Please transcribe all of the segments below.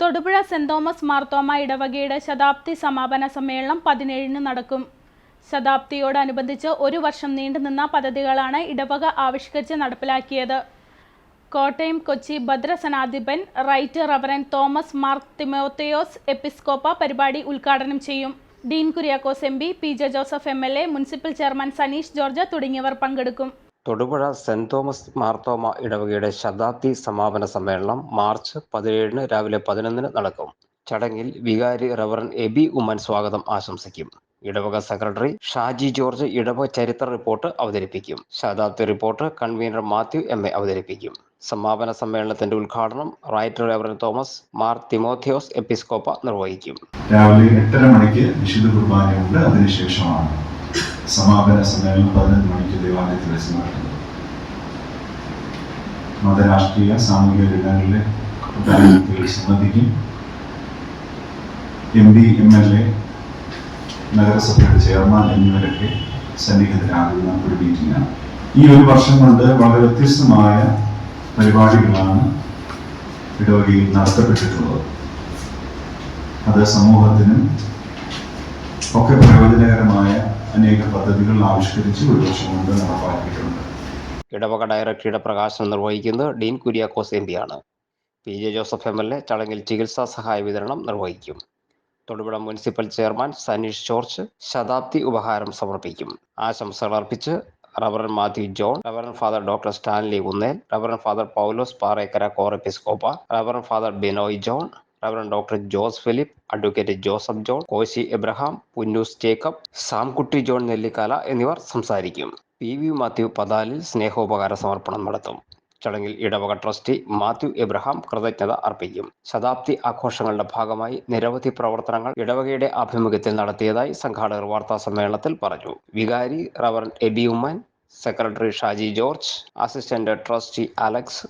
Thodupuzha saint Thomas Marthoma ഇടവകയുടെ ശതാബ്ദി സമാപന സമ്മേളനം പതിനേഴിന് നടക്കും. ശതാബ്ദിയോടനുബന്ധിച്ച് ഒരു വർഷം നീണ്ടുനിന്ന പദ്ധതികളാണ് ഇടവക ആവിഷ്കരിച്ച് നടപ്പിലാക്കിയത്. Kottayam Kochi ഭദ്രസനാധിപൻ right reverend Thomas Mar Timotheos എപ്പിസ്കോപ്പ പരിപാടി ഉദ്ഘാടനം ചെയ്യും. Dean Kuriakose M P J Joseph A municipal chairman Saneesh George തുടങ്ങിയവർ പങ്കെടുക്കും. തൊടുപുഴ സെന്റ് തോമസ് മാർത്തോമ ഇടവകയുടെ ശതാബ്ദി സമാപന സമ്മേളനം മാർച്ച് പതിനേഴിന് രാവിലെ പതിനൊന്നിന് നടക്കും. ചടങ്ങിൽ വികാരി റവറൻ എബി ഉമ്മൻ സ്വാഗതം ആശംസിക്കും. ഇടവക സെക്രട്ടറി ഷാജി ജോർജ് ഇടവക ചരിത്ര റിപ്പോർട്ട് അവതരിപ്പിക്കും. ശതാബ്ദി report convener Mathew M A അവതരിപ്പിക്കും. സമാപന സമ്മേളനത്തിന്റെ ഉദ്ഘാടനം writer reverend Thomas Mar Timotheos എപ്പിസ്കോപ്പ നിർവഹിക്കും. രാവിലെ എട്ടര മണിക്ക് വിശുദ്ധ കുർബാനയുണ്ട്. അതിനുശേഷമാണ് സമാപന സമ്മേളനം പതിനൊന്ന് മണിക്ക് ദേവാലയത്തിൽ വെച്ച് നടക്കുന്നത് മതരാഷ്ട്രീയ സാമൂഹിക രംഗങ്ങളിലെ സംബന്ധിക്കും M P M L A നഗരസഭയുടെ ചെയർമാൻ എന്നിവരൊക്കെ സന്നിഹിതരാകുന്ന ഒരു മീറ്റിംഗാണ്. ഈ ഒരു വർഷം കൊണ്ട് വളരെ വ്യത്യസ്തമായ പരിപാടികളാണ് ഇടവകയിൽ നടത്തപ്പെട്ടിട്ടുള്ളത്. അത് സമൂഹത്തിനും ഒക്കെ പ്രയോജനകരമായ പദ്ധതികൾ ആവിഷ്കരിച്ച് ഒരു കൊണ്ട് നടപ്പാക്കിയിട്ടുണ്ട് ഇടവക ഡയറക്ടറുടെ പ്രകാശനം നിർവഹിക്കുന്നത് ഡീൻ കുര്യാക്കോസ് എം ആണ്. P J Joseph M L A ചടങ്ങിൽ ചികിത്സാ സഹായ വിതരണം നിർവഹിക്കും. Thodupuzha municipal chairman Saneesh George ശതാബ്ദി ഉപഹാരം സമർപ്പിക്കും. ആശംസകൾ അർപ്പിച്ച് reverend Mathew John reverend father doctor Stanley Unnel reverend father Paulose Parekkara Corepiscopa reverend father Binoy John reverend doctor Jose Philip advocate Joseph John Koshy Abraham Punnoose Jacob Samkutty John Nellikkala എന്നിവർ സംസാരിക്കും. P V Mathew Pathalil സ്നേഹോപകാര സമർപ്പണം നടത്തും. ചടങ്ങിൽ ഇടവക trustee Mathew Abraham കൃതജ്ഞത അർപ്പിക്കും. ശതാബ്ദി ആഘോഷങ്ങളുടെ ഭാഗമായി നിരവധി പ്രവർത്തനങ്ങൾ ഇടവകയുടെ ആഭിമുഖ്യത്തിൽ നടത്തിയതായി സംഘാടകർ വാർത്താ സമ്മേളനത്തിൽ പറഞ്ഞു. വികാരി reverend Aby Oommen secretary Shaji George assistant trustee Alex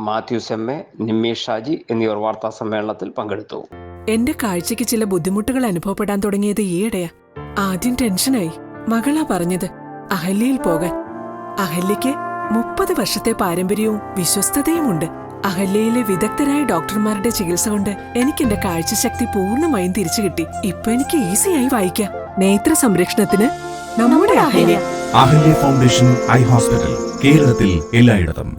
Mathew A Nimmy Shaji എന്നിവർ വാർത്താ സമ്മേളനത്തിൽ പങ്കെടുത്തു. എന്റെ കാഴ്ചയ്ക്ക് ചില ബുദ്ധിമുട്ടുകൾ അനുഭവപ്പെടാൻ തുടങ്ങിയത് ഈയിടെയാ. ആദ്യം ടെൻഷനായി. മകളാ പറഞ്ഞത് അഹല്യയിൽ പോകാൻ. അഹല്യയ്ക്ക് മുപ്പത് വർഷത്തെ പാരമ്പര്യവും വിശ്വസ്തതയുമുണ്ട്. അഹല്യയിലെ വിദഗ്ധരായ ഡോക്ടർമാരുടെ ചികിത്സ കൊണ്ട് എനിക്ക് എന്റെ കാഴ്ചശക്തി പൂർണമായും തിരിച്ചു കിട്ടി. ഇപ്പൊ എനിക്ക് ഈസിയായി വായിക്കാം. നേത്ര സംരക്ഷണത്തിന് നമ്മുടെ Ahalya. Ahalya foundation eye hospital കേരളത്തിൽ എല്ലായിടത്തും.